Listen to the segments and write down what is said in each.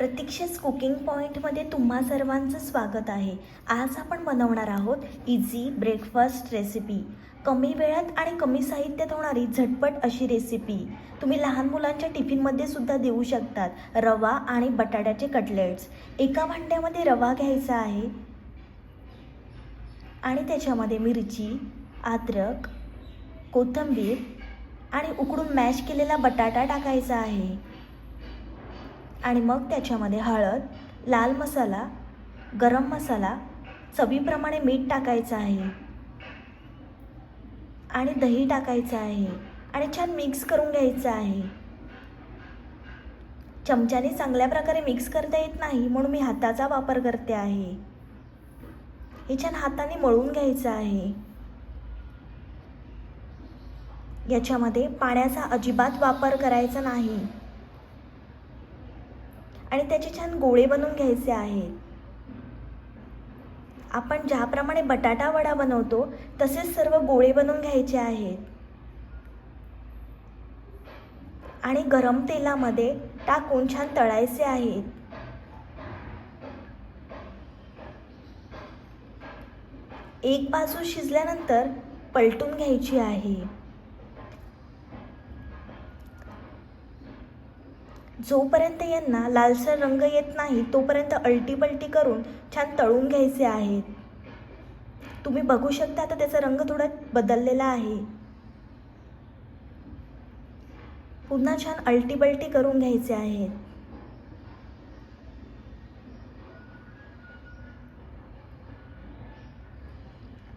प्रतीक्षेस cooking पॉईंटमध्ये तुम्हा सर्वांचं स्वागत आहे. आज आपण बनवणार आहोत इझी ब्रेकफास्ट रेसिपी कमी वेळात आणि कमी साहित्यात होणारी झटपट अशी रेसिपी तुम्ही लहान मुलांच्या टिफिनमध्ये सुद्धा देऊ शकतात रवा आणि बटाट्याचे कटलेट्स एका भांड्यामध्ये रवा घ्यायचा आहे. आणि त्याच्यामध्ये मिरची अद्रक कोथिंबीर आणि उकडून मॅश केलेला बटाटा टाकायचा आहे. आणि मग त्याच्यामध्ये हळद लाल मसाला गरम मसाला चवीप्रमाणे मीठ टाकायचं आहे. आणि दही टाकायचं आहे. आणि छान मिक्स करून घ्यायचं आहे. चमच्याने चांगल्या प्रकारे मिक्स करता येत नाही म्हणून मी हाताचा वापर करते आहे. हे छान हाताने मळून घ्यायचं आहे. याच्यामध्ये पाण्याचा अजिबात वापर करायचा नाही. आणि त्याचे छान गोळे बनवून घ्यायचे आहेत. आपण ज्याप्रमाणे बटाटा वडा बनवतो तसेच सर्व गोळे बनवून घ्यायचे आहेत. आणि गरम तेलामध्ये टाकून छान तळायचे आहेत. एक बाजू शिजल्यानंतर पलटून घ्यायची आहे. जोपर्यंत यांना लालसर रंग येत नाही तोपर्यंत अल्टीपल्टी करून छान तळून घ्यायचे आहेत. तुम्ही बघू शकता आता त्याचा रंग थोडा बदललेला आहे. पुन्हा छान अल्टीपल्टी करून घ्यायचे आहेत.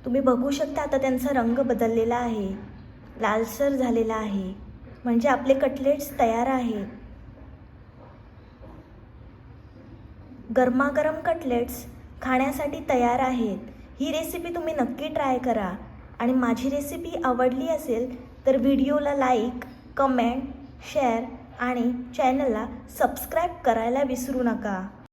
तुम्ही बघू शकता आता त्यांचा रंग बदललेला आहे. लालसर झालेला आहे. म्हणजे आपले कटलेट्स तयार आहेत. गरमागरम कटलेट्स खाण्यासाठी तयार आहेत. ही रेसिपी तुम्ही नक्की ट्राय करा. आणि माझी रेसिपी आवडली असेल तर व्हिडिओला लाईक कमेंट शेअर आणि चॅनलला सबस्क्राईब करायला विसरू नका.